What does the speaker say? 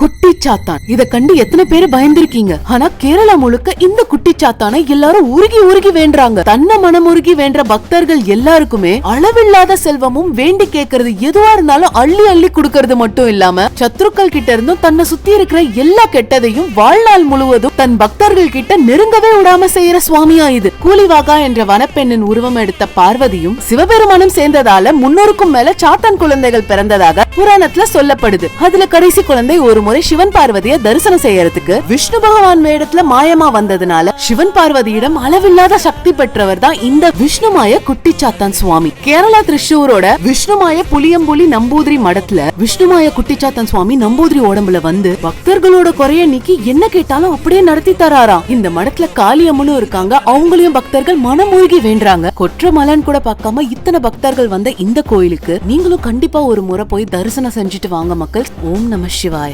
குட்டி சாத்தான் இத கண்டு எத்தனை பேரு பயந்திருக்கீங்க? ஆனா கேரளா முழுக்க இந்த குட்டி சாத்தானை எல்லாரும் உருகி உருகி வேண்டுறாங்க. மனம் மனமுருகி வேண்ட பக்தர்கள் எல்லாருக்குமே அளவில்லாத செல்வமும் வேண்டி கேக்குறது எதுவா இருந்தாலும் அள்ளி அள்ளி கொடுக்கறது மட்டும் இல்லாம சத்ருக்கள் கிட்ட இருந்தும் தன்னை சுத்தி இருக்கிற எல்லா கெட்டதையும் வாழ்நாள் முழுவதும் தன் பக்தர்கள் கிட்ட நெருங்கவே விடாம செய்யற சுவாமியா இது. கூலிவாகா என்ற வனப்பெண்ணின் உருவம் எடுத்த பார்வதியும் சிவபெருமானும் சேர்ந்ததால முன்னூறுக்கும் மேல சாத்தான் குழந்தைகள் பிறந்ததாக புராணத்துல சொல்லப்படுது. அதுல கடைசி குழந்தை ஒரு முறை சிவன் பார்வதிய தரிசனம் செய்யறதுக்கு விஷ்ணு பகவான் வேடத்துல மாயமா வந்ததுனால சிவன் பார்வதியிடம் அளவில்லாத சக்தி பெற்றவர் தான் இந்த விஷ்ணுமாய குட்டிச்சாத்தான் சுவாமி. கேரளா திருச்சூரோட விஷ்ணுமாய புளியம்புலி நம்பூதிரி மடத்துல விஷ்ணுமாய குட்டிச்சாத்தான் சுவாமி நம்பூதிரி உடம்புல வந்து பக்தர்களோட குறைய நீக்கி என்ன கேட்டாலும் அப்படியே நடத்தி தராராம். இந்த மடத்துல காளியம்மனும் இருக்காங்க. அவங்களையும் பக்தர்கள் மனமூழ்கி வேண்டாங்க கொற்ற மலன் கூட பார்க்காம இத்தனை பக்தர்கள் வந்த இந்த கோயிலுக்கு நீங்களும் கண்டிப்பா ஒரு முறை போய் தரிசனம் செஞ்சுட்டு வாங்க மக்கள். ஓம் நம சிவாய.